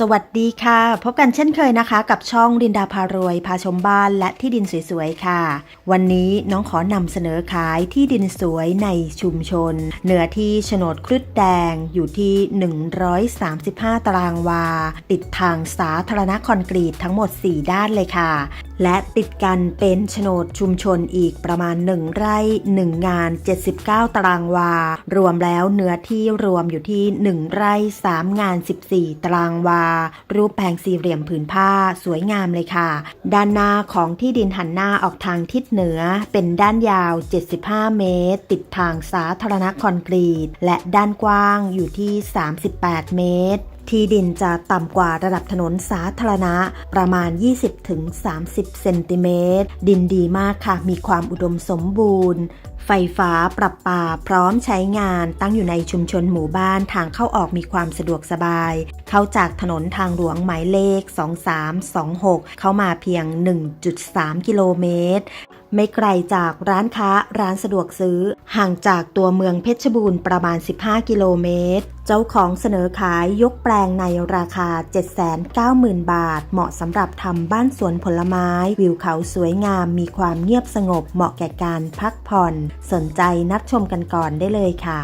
สวัสดีค่ะ พบกันเช่นเคยนะคะ กับช่องรินดาพารวย พาชมบ้านและที่ดินสวยๆค่ะ วันนี้น้องขอนำเสนอขายที่ดินสวยในชุมชน เนื้อที่โฉนดครุฑแดงอยู่ที่ 135 ตารางวา ติดทางสาธารณคอนกรีตทั้งหมด 4 ด้านเลยค่ะและติดกันเป็นโฉนดชุมชนอีกประมาณ 1 ไร่ 1 งาน 79 ตารางวา รวมแล้วเนื้อที่รวมอยู่ที่ 1 ไร่ 3 งาน 14 ตารางวา รูปแผงสี่เหลี่ยมผืนผ้าสวยงามเลยค่ะ ด้านหน้าของที่ดินหันหน้าออกทางทิศเหนือ เป็นด้านยาว 75 เมตร ติดทางสาธารณคอนกรีต และด้านกว้างอยู่ที่ 38 เมตร ที่ดินจะต่ำกว่าระดับถนนสาธารณะประมาณ 20-30 เซนติเมตร ดินดีมากค่ะ มีความอุดมสมบูรณ์ ไฟฟ้าปรับปาพร้อมใช้งานตั้งอยู่ในชุมชนหมู่บ้านทางเข้าออกมีความสะดวกสบาย เข้าจากถนนทางหลวงหมายเลข 2326 เข้ามาเพียง 1.3 กิโลเมตร ไม่ไกลจากร้านค้าร้านสะดวกซื้อ ห่างจากตัวเมืองเพชรบูรณ์ประมาณ 15 กิโลเมตร เจ้าของเสนอขายยกแปลงในราคา 790,000 บาท เหมาะสำหรับทำบ้านสวนผลไม้ วิวเขาสวยงามมีความเงียบสงบ เหมาะแก่การพักผ่อน สนใจนัดชมกันก่อนได้เลยค่ะ